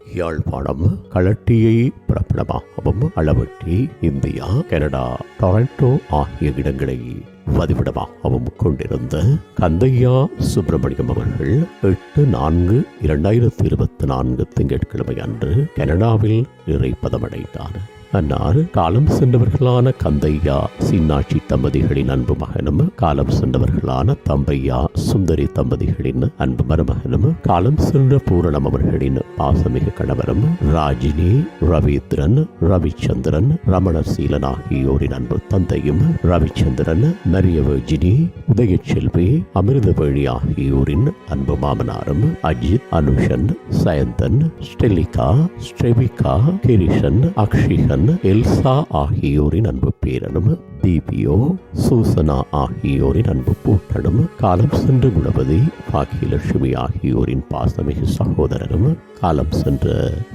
யாழ்ப்பாணம் கலட்டியை பிரபலமாகவும் Alaveddy India Canada Toronto ஆகிய இடங்களை வதிவிடமாகவும் கொண்டிருந்த கந்தையா சுப்பிரமணியம் அவர்கள் எட்டு நான்கு இரண்டாயிரத்தி இருபத்தி நான்கு திங்கட்கிழமை அன்று கனடாவில் இறைப்பதமடைந்தார் அன்னார் காலம் சென்றவர்களான கந்தையா சின்னாட்சி தம்பதிகளின் அன்பு மகனும் காலம் சென்றவர்களான தம்பையா சுந்தரி தம்பதிகளின் அன்பு மருமகனும் காலம் சென்ற பூரணம் அவர்களின் பாசமிகு கணவரும் ராஜினி ரவீந்திரன் ரவிச்சந்திரன் ரமணசீலன் ஆகியோரின் அன்பு தந்தையும் ரவிச்சந்திரன் மரிய வேர்ஜினி உதயச்செல்வி அமிர்தவேணி ஆகியோரின் அன்பு மாமனாரும் அஜித் அனுஷன் சயந்தன் ஸ்டெலிகா ஸ்ட்ரெவிகா கிரிஷன் அக்ஷிகன் எல்சா ஆகியோரின் அன்பு பேரனும் தீபியோ சூசனா ஆகியோரின் அன்பு பூட்டனும் காலம் சென்று குணபதி பாக்கியலட்சுமி ஆகியோரின் பாசமிகு சகோதரனும் காலம் சென்ற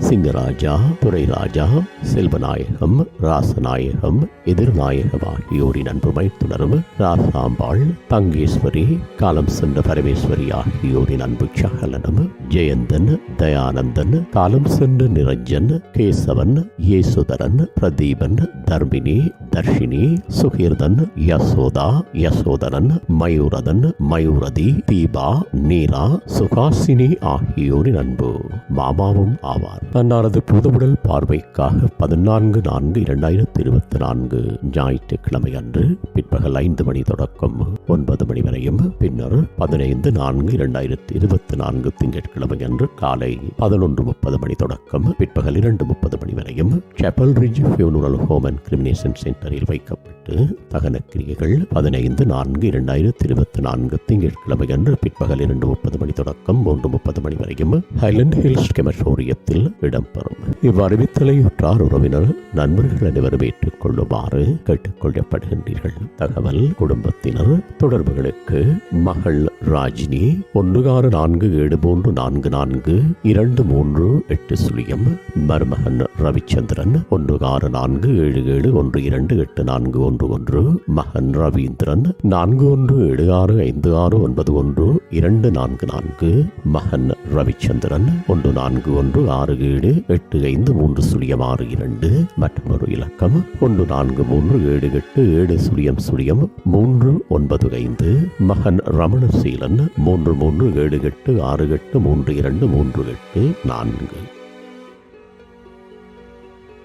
சிங்கராஜா துரைராஜா செல்வநாயகம் ராசநாயகம் எதிர்நாயகம் ஆகியோரின் அன்பு மைத்துனரும் ராசாம்பாள் தங்கேஸ்வரி காலம் சென்ற பரமேஸ்வரி ஆகியோரின் அன்பு சகலனம் ஜெயந்தன் தயானந்தன் காலம் சென்ற நிரஞ்சன் கேசவன் யேசுதரன் பிரதீபன் தர்மினி தர்ஷினி சுகீர்தன் யசோதா யசோதரன் மயூரதன் மயூரதி தீபா நீரா சுகாசினி ஆகியோரின் அன்பு. மாமாவும் ஆவார். அன்னாரது புதுவுடல் பார்வைக்காக பதினான்கு நான்கு இரண்டாயிரத்தி இருபத்தி நான்கு ஞாயிற்றுக்கிழமை அன்று பிற்பகல் ஐந்து மணி தொடக்கம் ஒன்பது மணி வரையும். பின்னர் பதினைந்து நான்கு இரண்டாயிரத்தி இருபத்தி நான்கு திங்கட்கிழமை அன்று காலை பதினொன்று முப்பது மணி தொடக்கம் பிற்பகல் இரண்டு முப்பது மணி வரையும் Chapel Ridge funeral home and cremation சென்டரில் வைக்கப்பட்டு தகன கிரியைகள் பதினைந்து நான்கு இரண்டாயிரத்தி இருபத்தி நான்கு திங்கட்கிழமை அன்று பிற்பகல் இரண்டு முப்பது மணி தொடக்கம் மூன்று முப்பது மணி வரையும். ஹைலண்ட் ஹில்ஸ் கெமட்டோரியத்தில் இடம்பெறும். இவ்வறிவித்தலை உற்றார் உறவினர் நண்பர்கள் அனைவரும் ஏற்றுக்கொள்ளுமாறு கேட்டுக்கொள்ளப்படுகின்றீர்கள். தகவல் குடும்பத்தினர் தொடர்புகளுக்கு மகள் ராஜினி ஒன்று ஆறு நான்கு ஏழு மூன்று நான்கு நான்கு இரண்டு மூன்று எட்டு சுழியம் மருமகன் ரவிச்சந்திரன் ஒன்று ஆறு நான்கு ஏழு ஏழு ஒன்று இரண்டு எட்டு நான்கு ஒன்று ஒன்று மகன் ரவீந்திரன் நான்கு ஒன்று ஏழு ஆறு ஐந்து ஆறு ஒன்பது ஒன்று இரண்டு நான்கு நான்கு மகன் ரவிச்சந்திரன் ஒன்று நான்கு ஒன்று ஆறு ஏழு எட்டு ஐந்து மூன்று சுழியம் ஆறு இரண்டு மற்றும் ஒரு இலக்கம் ஒன்று நான்கு மூன்று ஏழு எட்டு ஏழு சுழியம் சுழியம் மூன்று ஒன்பது ஐந்து மகன் ரமணசீலன் மூன்று மூன்று ஏழு எட்டு ஆறு எட்டு மூன்று இரண்டு மூன்று எட்டு நான்கு